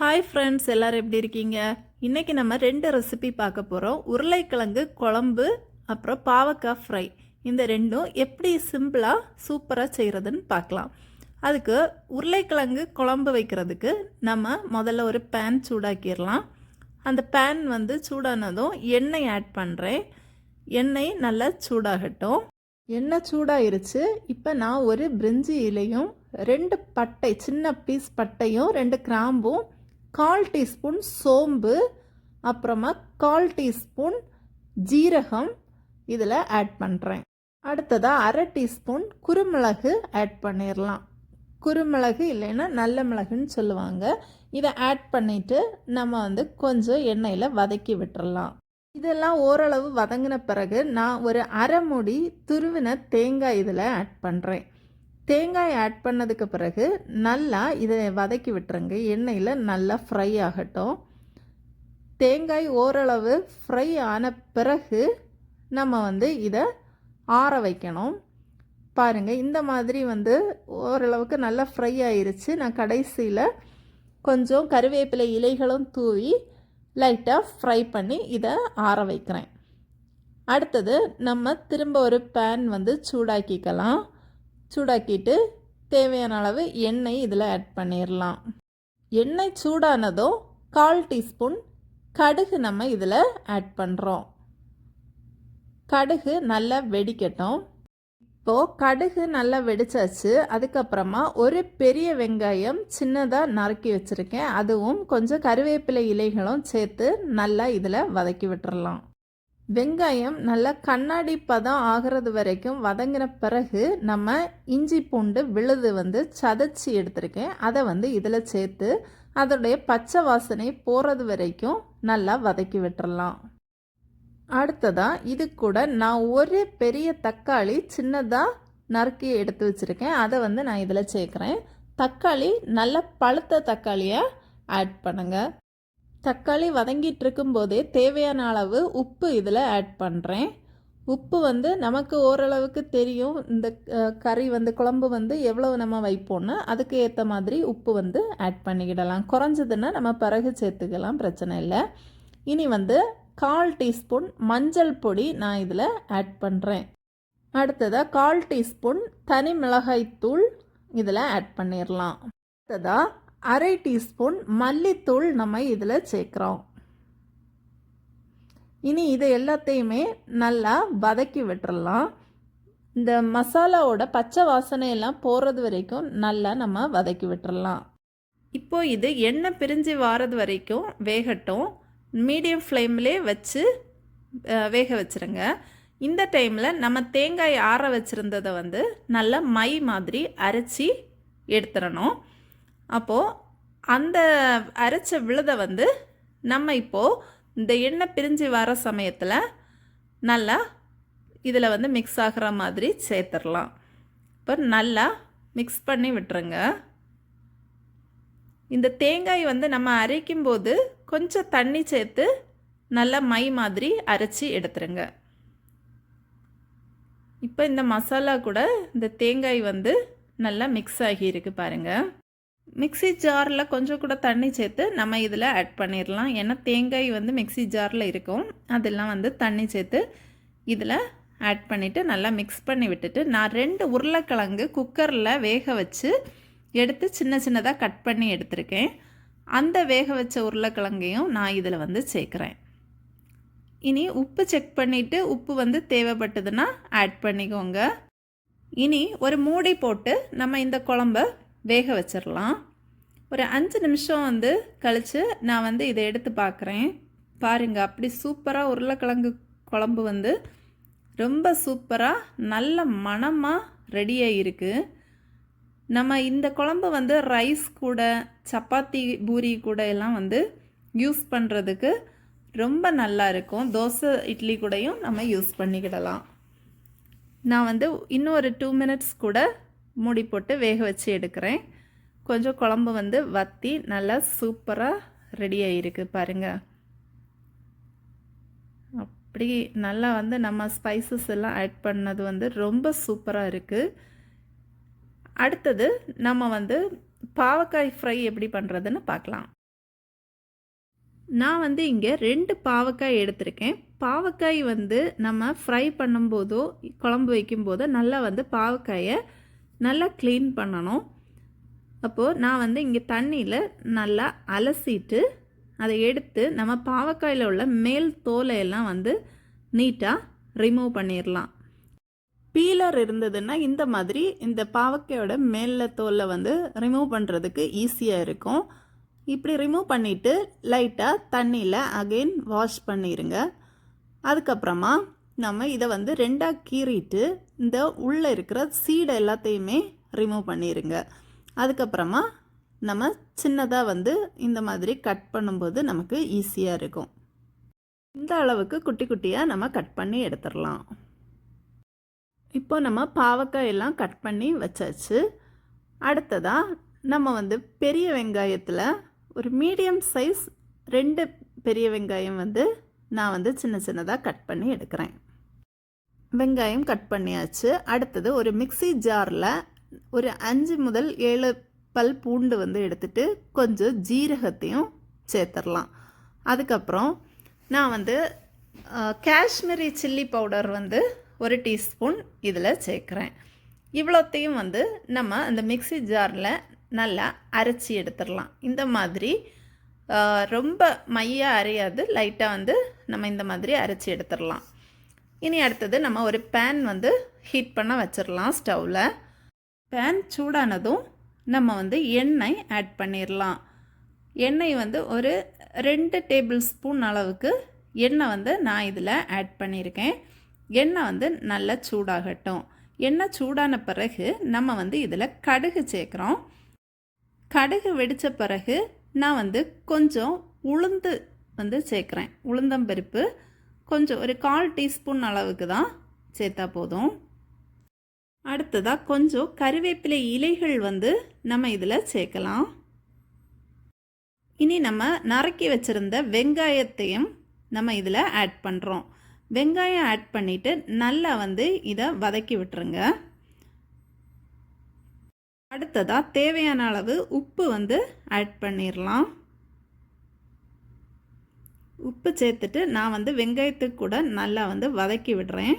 Hi friends எல்லோரும் எப்படி இருக்கீங்க? இன்றைக்கி நம்ம ரெண்டு ரெசிபி பார்க்க போகிறோம் உருளைக்கிழங்கு குழம்பு அப்புறம் பாவக்காய் ஃப்ரை இந்த ரெண்டும் எப்படி சிம்பிளாக சூப்பராக செய்கிறதுன்னு பார்க்கலாம். அதுக்கு உருளைக்கிழங்கு குழம்பு வைக்கிறதுக்கு நம்ம முதல்ல ஒரு பேன் சூடாக்கிடலாம். அந்த பேன் வந்து சூடானதும் எண்ணெய் ஆட் பண்ணுறேன் எண்ணெய் நல்லா சூடாகட்டும். எண்ணெய் சூடாயிருச்சு. இப்போ நான் ஒரு பிரிஞ்சி இலையும் ரெண்டு பட்டை சின்ன பீஸ் பட்டையும் ரெண்டு கிராம்பும் கால் டீஸ்பூன் சோம்பு அப்புறமா கால் டீஸ்பூன் ஜீரகம். இதில் ஆட் பண்ணுறேன் அடுத்ததாக அரை டீஸ்பூன் குருமிளகு ஆட் பண்ணிடலாம் குருமிளகு இல்லைன்னா நல்ல மிளகுன்னு சொல்லுவாங்க. இதை ஆட் பண்ணிவிட்டு நம்ம வந்து கொஞ்சம் எண்ணெயில் வதக்கி விட்டுறலாம் இதெல்லாம் ஓரளவு வதங்கின பிறகு நான் ஒரு அரை மூடி துருவின தேங்காய் இதில் ஆட் பண்ணுறேன் தேங்காய் ஆட் பண்ணதுக்கு பிறகு நல்லா இதை வதக்கி விட்டுருங்க. எண்ணெயில் நல்லா ஃப்ரை ஆகட்டும். தேங்காய் ஓரளவு ஃப்ரை ஆன பிறகு நம்ம வந்து இதை ஆற வைக்கணும். பாருங்கள் இந்த மாதிரி வந்து ஓரளவுக்கு நல்லா ஃப்ரை ஆயிருச்சு. நான் கடைசியில் கொஞ்சம் கருவேப்பிலை இலைகளும் தூவி லைட்டாக ஃப்ரை பண்ணி இதை ஆற வைக்கிறேன். அடுத்தது நம்ம திரும்ப ஒரு பேன் வந்து சூடாக்கிக்கலாம். சூடாக்கிட்டு தேவையான அளவு எண்ணெய் இதில் ஆட் பண்ணிடலாம் எண்ணெய் சூடானதும் கால் டீஸ்பூன் கடுகு நம்ம இதில் ஆட் பண்ணுறோம் கடுகு நல்லா வெடிக்கட்டும். இப்போது கடுகு நல்லா வெடிச்சாச்சு. அதுக்கப்புறமா ஒரு பெரிய வெங்காயம் சின்னதாக நறுக்கி வச்சுருக்கேன். அதுவும் கொஞ்சம் கருவேப்பிலை இலைகளும் சேர்த்து நல்லா இதில் வதக்கி விட்டுறலாம் வெங்காயம் நல்லா கண்ணாடி பதம் ஆகிறது வரைக்கும் வதங்கின பிறகு நம்ம இஞ்சி பூண்டு விழுது வந்து சதைச்சி எடுத்திருக்கேன். அதை வந்து இதில் சேர்த்து அதோடைய பச்சை வாசனை போகிறது வரைக்கும் நல்லா வதக்கி விட்டுறலாம். அடுத்ததாக இது கூட நான் ஒரு பெரிய தக்காளி சின்னதாக நறுக்கி எடுத்து வச்சுருக்கேன். அதை வந்து நான் இதில் சேர்க்குறேன். தக்காளி நல்ல பழுத்த தக்காளியை ஆட் பண்ணுங்கள் தக்காளி வதங்கிட்டு இருக்கும்போதே தேவையான அளவு உப்பு இதில் ஆட் பண்ணுறேன் உப்பு வந்து நமக்கு ஓரளவுக்கு தெரியும். இந்த கறி வந்து குழம்பு வந்து எவ்வளோ நம்ம வைப்போம்னா அதுக்கு ஏற்ற மாதிரி உப்பு வந்து ஆட் பண்ணிக்கிடலாம். குறைஞ்சதுன்னா நம்ம பிறகு சேர்த்துக்கலாம் பிரச்சனை இல்லை. இனி வந்து கால் டீஸ்பூன் மஞ்சள் பொடி நான் இதில் ஆட் பண்ணுறேன் அடுத்ததாக கால் டீஸ்பூன் தனி மிளகாய்த்தூள் இதில் ஆட் பண்ணிடலாம் அடுத்ததாக அரை டீஸ்பூன் மல்லித்தூள் நம்ம இதில் சேர்க்குறோம். இனி இது எல்லாத்தையுமே நல்லா வதக்கி விட்டுறலாம். இந்த மசாலாவோட பச்சை வாசனையெல்லாம் போகிறது வரைக்கும் நல்லா நம்ம வதக்கி விட்டுறலாம். இப்போ இது எண்ணெய் பிரிஞ்சு வாரது வரைக்கும் வேகட்டும். மீடியம் ஃப்ளேம்லே வச்சு வேக வச்சுருங்க. இந்த டைமில் நம்ம தேங்காய் ஆற வச்சுருந்ததை வந்து நல்லா மை மாதிரி அரைச்சி எடுத்துடணும். அப்போது அந்த அரைச்ச விழுதை வந்து நம்ம இப்போது இந்த எண்ணெய் பிரிஞ்சு வர சமயத்தில் நல்லா இதில் வந்து மிக்ஸ் ஆகிற மாதிரி சேர்த்துடலாம். இப்போ நல்லா மிக்ஸ் பண்ணி விட்டுருங்க. இந்த தேங்காய் வந்து நம்ம அரைக்கும்போது கொஞ்சம் தண்ணி சேர்த்து நல்லா மை மாதிரி அரைச்சி எடுத்துருங்க. இப்போ இந்த மசாலா கூட இந்த தேங்காய் வந்து நல்லா மிக்ஸ் ஆகியிருக்கு பாருங்கள் மிக்சி ஜாரில் கொஞ்சம் கூட தண்ணி சேர்த்து நம்ம இதில் ஆட் பண்ணிடலாம் ஏன்னா தேங்காய் வந்து மிக்சி ஜாரில் இருக்கும். அதெல்லாம் வந்து தண்ணி சேர்த்து இதில் ஆட் பண்ணிவிட்டு நல்லா மிக்ஸ் பண்ணி விட்டுட்டு நான் ரெண்டு உருளைக்கிழங்கு குக்கரில் வேக வச்சு எடுத்து சின்ன சின்னதாக கட் பண்ணி எடுத்திருக்கேன். அந்த வேக வச்ச உருளைக்கிழங்கையும் நான் இதில் வந்து சேர்க்குறேன். இனி உப்பு செக் பண்ணிவிட்டு உப்பு வந்து தேவைப்பட்டதுன்னா ஆட் பண்ணிக்கோங்க. இனி ஒரு மூடி போட்டு நம்ம இந்த குழம்ப வேக வச்சிடலாம் ஒரு அஞ்சு நிமிஷம் வந்து கழித்து நான் வந்து இதை எடுத்து பார்க்குறேன் பாருங்கள் அப்படி சூப்பராக உருளைக்கிழங்கு குழம்பு வந்து ரொம்ப சூப்பராக நல்ல மணமாக ரெடியாக இருக்குது நம்ம இந்த குழம்பு வந்து ரைஸ் கூட சப்பாத்தி பூரி கூட எல்லாம் வந்து யூஸ் பண்ணுறதுக்கு ரொம்ப நல்லா இருக்கும். தோசை இட்லி கூடயும் நம்ம யூஸ் பண்ணிக்கிடலாம். நான் வந்து இன்னும் ஒரு டூ மினிட்ஸ் கூட மூடி போட்டு வேக வச்சு எடுக்கிறேன். கொஞ்சம் குழம்பு வந்து வத்தி நல்லா சூப்பராக ரெடி ஆகிருக்கு பாருங்கள் அப்படி நல்லா வந்து நம்ம ஸ்பைசஸ் எல்லாம் ஆட் பண்ணது வந்து ரொம்ப சூப்பராக இருக்குது அடுத்தது நம்ம வந்து பாவக்காய் ஃப்ரை எப்படி பண்ணுறதுன்னு பார்க்கலாம். நான் வந்து இங்கே ரெண்டு பாவக்காய் எடுத்திருக்கேன். பாவக்காய் வந்து நம்ம ஃப்ரை பண்ணும்போதோ குழம்பு வைக்கும்போதோ நல்லா வந்து பாவக்காயை நல்லா க்ளீன் பண்ணணும். அப்போது நான் வந்து இங்கே தண்ணியில் நல்லா அலசிட்டு அதை எடுத்து நம்ம பாவக்காயில் உள்ள மேல் தோலை எல்லாம் வந்து நீட்டாக ரிமூவ் பண்ணிடலாம் பீலர் இருந்ததுன்னா இந்த மாதிரி இந்த பாவக்காயோட மேல தோலை வந்து ரிமூவ் பண்ணுறதுக்கு ஈஸியாக இருக்கும். இப்படி ரிமூவ் பண்ணிவிட்டு லைட்டாக தண்ணியில் அகெயின் வாஷ் பண்ணிடுங்க அதுக்கப்புறமா நம்ம இதை வந்து ரெண்டாக கீறிட்டு இந்த உள்ளே இருக்கிற சீடை எல்லாத்தையுமே ரிமூவ் பண்ணிடுங்க அதுக்கப்புறமா நம்ம சின்னதாக வந்து இந்த மாதிரி கட் பண்ணும்போது நமக்கு ஈஸியாக இருக்கும். இந்த அளவுக்கு குட்டி குட்டியாக நம்ம கட் பண்ணி எடுத்துடலாம். இப்போ நம்ம பாவக்காய் எல்லாம் கட் பண்ணி வச்சாச்சு. அடுத்ததாக நம்ம வந்து பெரிய வெங்காயத்தில் ஒரு மீடியம் சைஸ் ரெண்டு பெரிய வெங்காயம் வந்து நான் வந்து சின்ன சின்னதாக கட் பண்ணி எடுக்கிறேன். வெங்காயம் கட் பண்ணியாச்சு. அடுத்தது ஒரு மிக்ஸி ஜாரில் ஒரு அஞ்சு முதல் ஏழு பல் பூண்டு வந்து எடுத்துட்டு கொஞ்சம் ஜீரகத்தையும் சேர்த்துடலாம் அதுக்கப்புறம் நான் வந்து காஷ்மீரி சில்லி பவுடர் வந்து ஒரு டீஸ்பூன் இதில் சேர்க்குறேன். இவ்வளோத்தையும் வந்து நம்ம அந்த மிக்ஸி ஜாரில் நல்லா அரைச்சி எடுத்துடலாம் இந்த மாதிரி ரொம்ப மையாக அரையாது. லைட்டாக வந்து நம்ம இந்த மாதிரி அரைச்சி எடுத்துடலாம் இனி அடுத்தது நம்ம ஒரு பேன் வந்து ஹீட் பண்ண வச்சிடலாம் ஸ்டவ்வில் பேன் சூடானதும் நம்ம வந்து எண்ணெய் ஆட் பண்ணிடலாம் எண்ணெய் வந்து ஒரு ரெண்டு டேபிள் ஸ்பூன் அளவுக்கு எண்ணெய் வந்து நான் இதில் ஆட் பண்ணியிருக்கேன் எண்ணெய் வந்து நல்லா சூடாகட்டும். எண்ணெய் சூடான பிறகு நம்ம வந்து இதில் கடுகு சேர்க்குறோம். கடுகு வெடித்த பிறகு நான் வந்து கொஞ்சம் உளுந்து வந்து சேர்க்குறேன். உளுந்தம்பருப்பு கொஞ்சம் ஒரு கால் டீஸ்பூன் அளவுக்கு தான் சேர்த்தா போதும். அடுத்ததாக கொஞ்சம் கருவேப்பிலை இலைகள் வந்து நம்ம இதில் சேர்க்கலாம். இனி நம்ம நறுக்கி வச்சுருந்த வெங்காயத்தையும் நம்ம இதில் ஆட் பண்ணுறோம் வெங்காயம் ஆட் பண்ணிவிட்டு நல்லா வந்து இதை வதக்கி விட்டுருங்க. அடுத்ததாக தேவையான அளவு உப்பு வந்து ஆட் பண்ணிடலாம் உப்பு சேர்த்துட்டு நான் வந்து வெங்காயத்துக்கு கூட நல்லா வந்து வதக்கி விடுறேன்.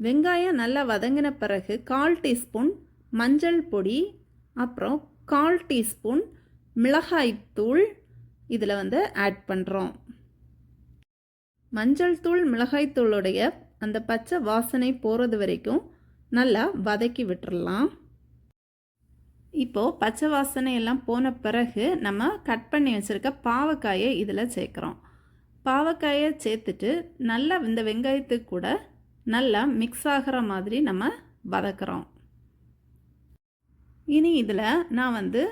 வெங்காயம் நல்லா வதங்கின பிறகு கால் டீஸ்பூன் மஞ்சள் பொடி அப்புறம் கால் டீஸ்பூன் மிளகாய்த்தூள் இதில் வந்து ஆட் பண்ணுறோம் மஞ்சள் தூள் மிளகாய்த்தூளுடைய அந்த பச்சை வாசனை போகிறது வரைக்கும் நல்லா வதக்கி விட்டுறலாம். இப்போது பச்சை வாசனை எல்லாம் போன பிறகு நம்ம கட் பண்ணி வச்சுருக்க பாவக்காயை இதில் சேர்க்குறோம். பாவக்காயை சேர்த்துட்டு நல்லா இந்த வெங்காயத்துக்கு கூட நல்லா மிக்ஸ் ஆகிற மாதிரி நம்ம வதக்குறோம். இனி இதில் நான் வந்து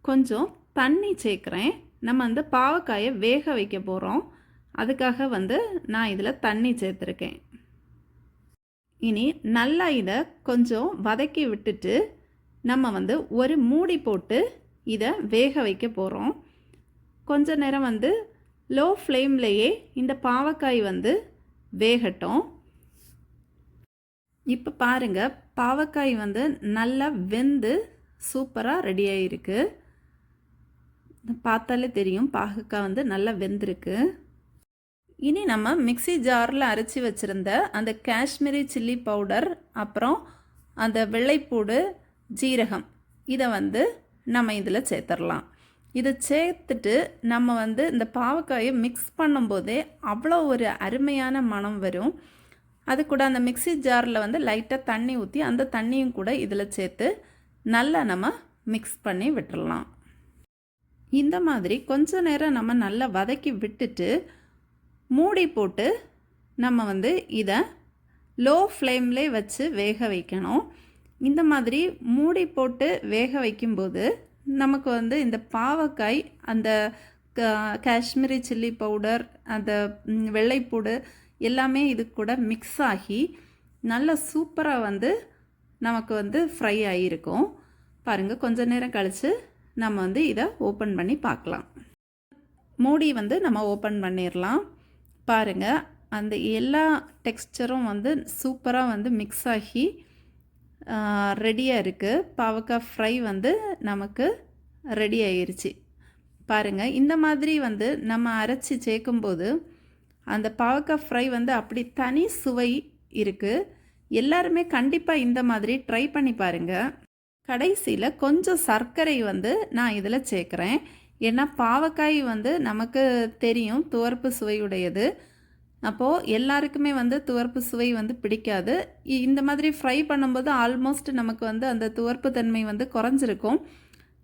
கொஞ்சம் தண்ணி சேர்க்குறேன். நம்ம அந்த பாவக்காயை வேக வைக்க போகிறோம் அதுக்காக வந்து நான் இதில் தண்ணி சேர்த்துருக்கேன். இனி நல்லா இதை கொஞ்சம் வதக்கி விட்டுட்டு நம்ம வந்து ஒரு மூடி போட்டு இதை வேக வைக்க போகிறோம் கொஞ்ச நேரம் வந்து லோ ஃப்ளேம்லேயே இந்த பாவக்காய் வந்து வேகட்டும். இப்போ பாருங்கள் பாவக்காய் வந்து நல்லா வெந்து சூப்பராக ரெடி ஆகிருக்கு பார்த்தாலே தெரியும் பாகக்காய் வந்து நல்லா வெந்திருக்கு. இனி நம்ம மிக்ஸி ஜாரில் அரைச்சி வச்சுருந்த அந்த காஷ்மீரி சில்லி பவுடர் அப்புறம் அந்த வெள்ளைப்பூடு ஜீரகம். இதை வந்து நம்ம இதில் சேர்த்துடலாம் இதை சேர்த்துட்டு நம்ம வந்து இந்த பாவக்காயை மிக்ஸ் பண்ணும்போதே அவ்வளோ ஒரு அருமையான மனம் வரும். அது கூட அந்த மிக்ஸி ஜாரில் வந்து லைட்டாக தண்ணி ஊற்றி அந்த தண்ணியும் கூட இதில் சேர்த்து நல்லா நம்ம மிக்ஸ் பண்ணி விட்டுடலாம் இந்த மாதிரி கொஞ்ச நேரம் நம்ம நல்லா வதக்கி விட்டுட்டு மூடி போட்டு நம்ம வந்து இதை லோ ஃப்ளேம்லே வச்சு வேக வைக்கணும். இந்த மாதிரி மூடி போட்டு வேக வைக்கும்போது நமக்கு வந்து இந்த பாவக்காய் அந்த காஷ்மீரி சில்லி பவுடர் அந்த வெள்ளைப்பூடு எல்லாமே இது கூட மிக்ஸ் ஆகி நல்ல சூப்பராக வந்து நமக்கு வந்து ஃப்ரை ஆகியிருக்கும் பாருங்கள் கொஞ்ச நேரம் கழித்து நம்ம வந்து இதை ஓப்பன் பண்ணி பார்க்கலாம். மூடி வந்து நம்ம ஓப்பன் பண்ணிடலாம் பாருங்கள் அந்த எல்லா டெக்ஸ்சரும் வந்து சூப்பராக வந்து மிக்ஸ் ஆகி ரெடியாக இருக்குது பாவக்காய் ஃப்ரை வந்து நமக்கு ரெடி ஆயிடுச்சு பாருங்கள் இந்த மாதிரி வந்து நம்ம அரைச்சி சேர்க்கும்போது அந்த பாவக்காய் ஃப்ரை வந்து அப்படி தனி சுவை இருக்குது எல்லாருமே கண்டிப்பாக இந்த மாதிரி ட்ரை பண்ணி பாருங்கள் கடைசியில் கொஞ்சம் சர்க்கரை வந்து நான் இதில் சேர்க்குறேன். ஏன்னா பாவக்காய் வந்து நமக்கு தெரியும் துவர்ப்பு சுவையுடையது. அப்போது எல்லாருக்குமே வந்து துவர்ப்பு சுவை வந்து பிடிக்காது. இ- இந்த மாதிரி ஃப்ரை பண்ணும்போது ஆல்மோஸ்ட் நமக்கு வந்து அந்த துவர்ப்பு தன்மை வந்து குறைஞ்சிருக்கும்.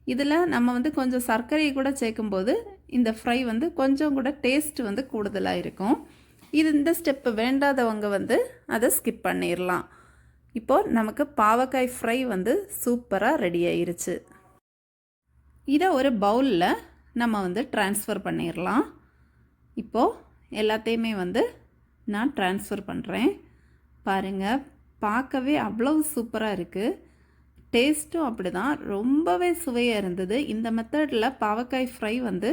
இதில் நம்ம வந்து கொஞ்சம் சர்க்கரையை கூட சேர்க்கும்போது இந்த ஃப்ரை வந்து கொஞ்சம் கூட டேஸ்ட் வந்து கூடுதலாக இருக்கும் இது இந்த ஸ்டெப்பு வேண்டாதவங்க வந்து அதை ஸ்கிப் பண்ணிடலாம் இப்போது நமக்கு பாவக்காய் ஃப்ரை வந்து சூப்பராக ரெடி ஆயிருச்சு. இதை ஒரு பவுலில் நம்ம வந்து ட்ரான்ஸ்ஃபர் பண்ணிடலாம் இப்போது எல்லாத்தையுமே வந்து நான் ட்ரான்ஸ்ஃபர் பண்ணுறேன் பாருங்கள் பார்க்கவே அவ்வளவு சூப்பராக இருக்குது டேஸ்ட்டும் அப்படி தான் ரொம்பவே சுவையாக இருந்தது. இந்த மெத்தடில் பாவக்காய் ஃப்ரை வந்து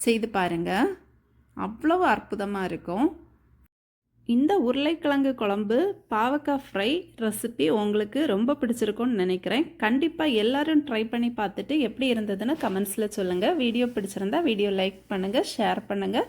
செய்து பாருங்கள் அவ்வளவு அற்புதமாக இருக்கும். இந்த உருளைக்கிழங்கு குழம்பு பாவக்காய் ஃப்ரை ரெசிபி உங்களுக்கு ரொம்ப பிடிச்சிருக்கும்னு நினைக்கிறேன். கண்டிப்பாக எல்லோரும் ட்ரை பண்ணி பார்த்துட்டு எப்படி இருந்ததுன்னு கமெண்ட்ஸில் சொல்லுங்கள் வீடியோ பிடிச்சிருந்தா வீடியோ லைக் பண்ணுங்கள் ஷேர் பண்ணுங்கள்